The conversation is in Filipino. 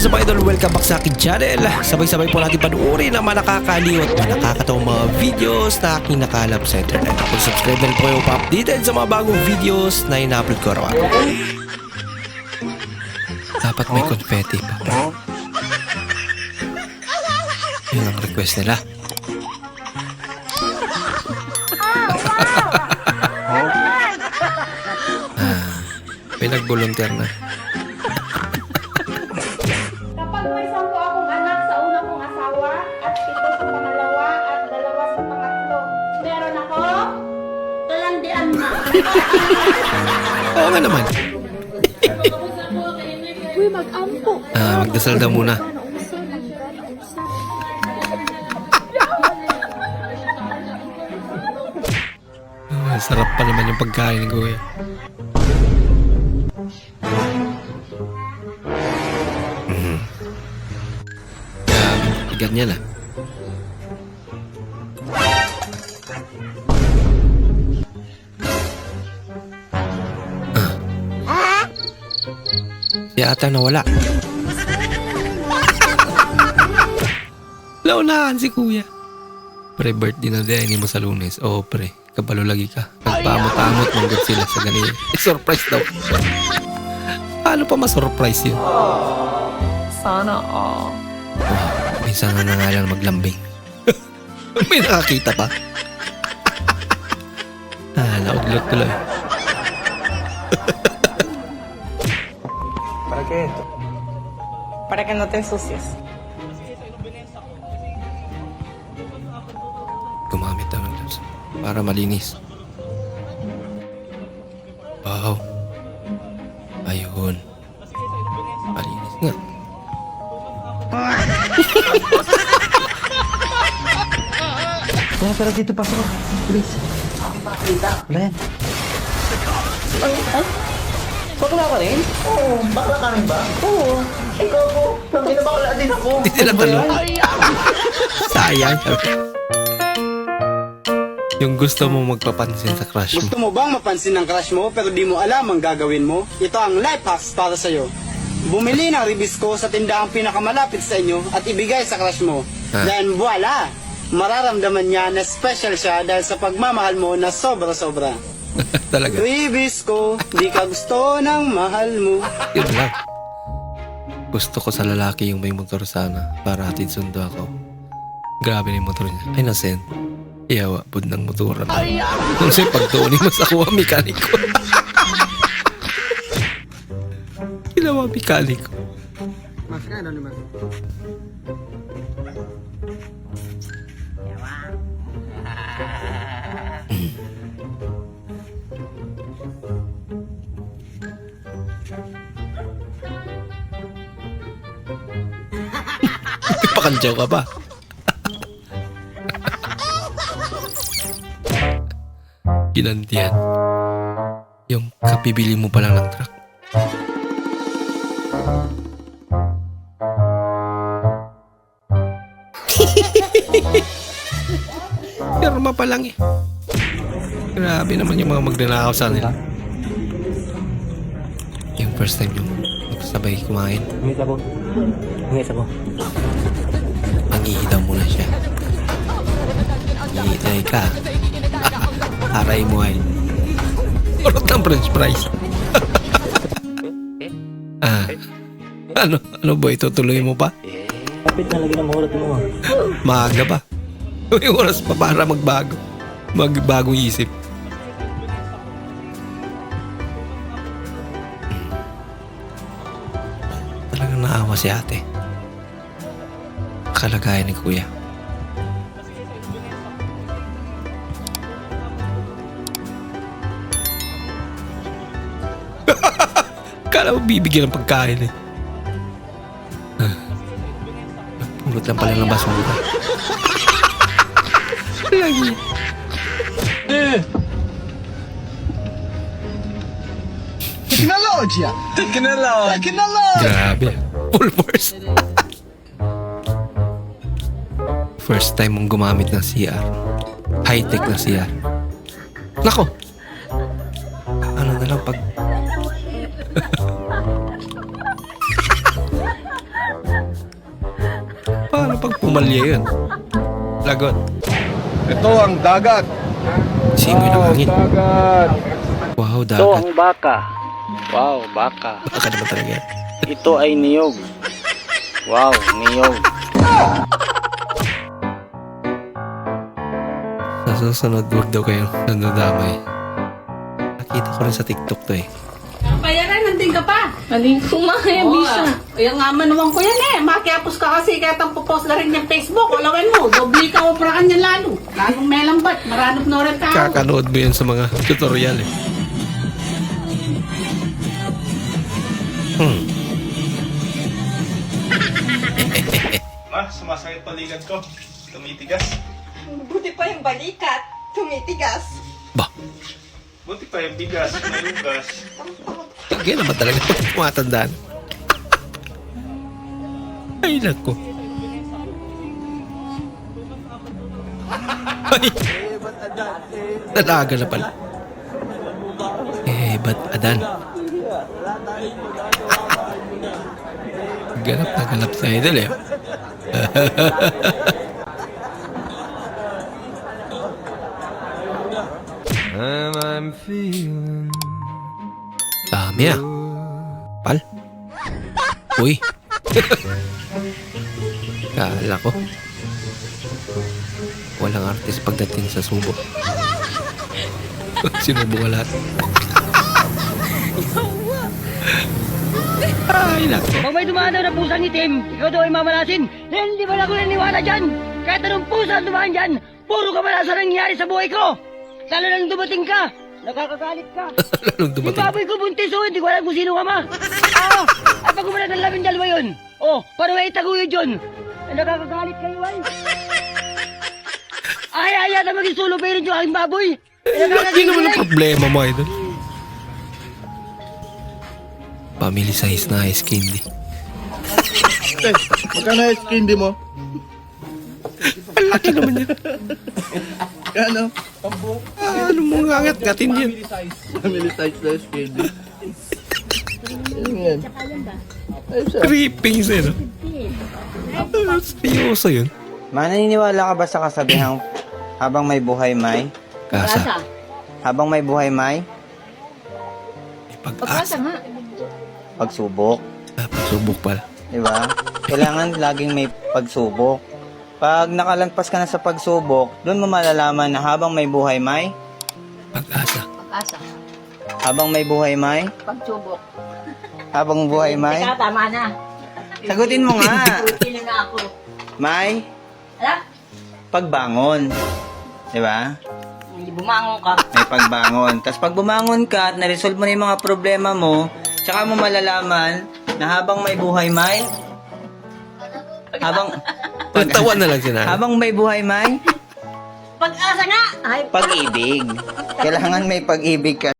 is up idol? Welcome back sa akin channel. Sabay-sabay po natin panuorin ang mga nakakaliw at mga nakakatawang mga videos na aking nakalap sa internet. Kung subscribe na po kayo pa-updated sa mga bagong videos na ina-upload ko araw Dapat may confetti pa. Yun ang request nila. ah, may nag-volunteer na. Oo nga naman. Uy, mag-ampo. Ah, magdasal daw muna. Ah, sarap pa naman yung pagkain ko eh. Mhm. Kaya, ganyan ah. Ah. Si ata nawala. Launahan si kuya. Pre, birthday na din mo sa lunes. Oo, pre. Kabalo lagi ka. Nagpamot-amot ng good sila sa ganito. Eh, surprise daw. Paano pa ma-surprise yun? Sana all. Wow, minsan na nga lang maglambing. May nakakita pa. ah, nauglot tuloy. ¿Para qué esto? Para que no te ensucies. Gumamit ng gloves para malinis. Wow. Ayun. Malinis nga. Tara, tara dito, pasok. Please. Len. Bakla ka rin? Oo, bakla ka rin ba? Oo. Ikaw po. Tangina bakla din ako. Hindi sila talo. Sayang. Yung gusto mo magpapansin sa crush mo. Gusto mo bang mapansin ng crush mo pero di mo alam ang gagawin mo? Ito ang life hacks para sa'yo. Bumili ng Ribisco sa tindahang pinakamalapit sa inyo at ibigay sa crush mo. Ah. Then voila! Mararamdaman niya na special siya dahil sa pagmamahal mo na sobra-sobra. Talaga. Ribisco, di ka gusto ng mahal mo. Yun lang. Gusto ko sa lalaki yung may motor sana para hatid sundo ako. Grabe na yung motor niya. Ay, nasen. Iyawa, bud ng motoran. Kung sa'yo, pagtuunin mo sa kuha, mekaniko. Ginawa mekaniko. Pakantyaw ka pa. Ginantihan. Yung kapibili mo pa lang ng truck. Pirma pa lang eh. Grabe naman yung mga magnanakaw sa nila. Yung first time yung sabay kumain. Ngit ako. Ngit ako. Manghihitaw muna siya. Hihitay ka. Aray mo ay. Urot ng french fries. ah. Ano? Ano ba? Itutuloy mo pa? Kapit na lagi ng murat mo. ah. Maaga pa. May oras pa para magbago. Magbagong isip. Talagang naawa si ate. Kalagayan ni kuya. Kala mo bibigyan ng pagkain eh. Ah. Pulot lang pala ng basura. Lagi. Teknologya! Teknologya! Teknologya! Grabe. Full force. First time mong gumamit ng CR. High-tech na CR. Nako. Ano na lang pag... Humalya yun. Lagot. Ito ang dagat. Simoy ng hangin. dagat. Wow, Ito dagat. ang baka. Wow, baka. Baka naman talaga yan. Ito ay niyog. Wow, niyog. Sa susunod, huwag daw kayong nandadamay. Nakita ko rin sa TikTok to eh. Bayaran, nandun ka pa. Mali ko mga bisa. Kaya nga manuwang ko yan eh. Makiapos ka kasi kaya tang popost na rin yung Facebook. Ulawin mo, dobli ka o prakan niya lalo. Lalong melambat, maranap na rin tao. Kakanood mo yun sa mga tutorial eh. Hmm. Ma, sumasakit paligad ko. Tumitigas. Buti pa yung balikat. Tumitigas. Ba, Buti pa yung bigas, may lugas. Lagi naman talaga tumatandaan. Ay, nako. Ay. Nalaga na pala. Eh, ba't adan? Ganap na ganap sa idol eh. Dami ah. Pal. Uy. Kala ko. Walang artist pagdating sa subo. Sinubo ka lahat. Ay, nako. Pag may dumaan daw na pusang itim, ikaw daw ay mamalasin. Hindi ba ako naniwala dyan? Kahit anong pusa ang dumaan dyan, puro kamalasan ang nangyari sa buhay ko. Lalo nang dumating ka, nakakagalit ka. Lalong Yung dumating. baboy ko buntis oh, hindi ko alam kung sino ka ma. Ah, at pag ng labing dalawa yun, oh, para may itaguyod yun. Ay, nakakagalit kayo ay. Ay, ay, ay, maging solo parent yung aking baboy. Ay, Hindi nakakagalit naman ang ay. problema mo, idol. Family size na ice candy. Magkano yung candy mo? Ang laki naman yan. Kano? Ah, ano mo nga gatin yan? Family size na yung candy. Yan. Creeping? Ah, Seryoso yun. Ma, naniniwala ka ba sa kasabihang habang may buhay may? Kasa. Habang may buhay may? Pag-asa. Pagsubok. Ah, pagsubok pala. Di ba? Kailangan laging may pagsubok. Pag nakalagpas ka na sa pagsubok, doon mo malalaman na habang may buhay may, Pag-asa. Asa, habang may buhay may, pagsubok. habang buhay may, tama na. sagutin mo nga. Pili na ako. May Ala, pagbangon. Di ba? hindi bumangon ka. May pagbangon. Tapos pag bumangon ka at na-resolve mo na yung mga problema mo, tsaka mo malalaman na habang may buhay may, habang, Pagtawa na lang sila. habang may buhay may, Pag-asa nga! Ay, pag-ibig. Kailangan may pag-ibig ka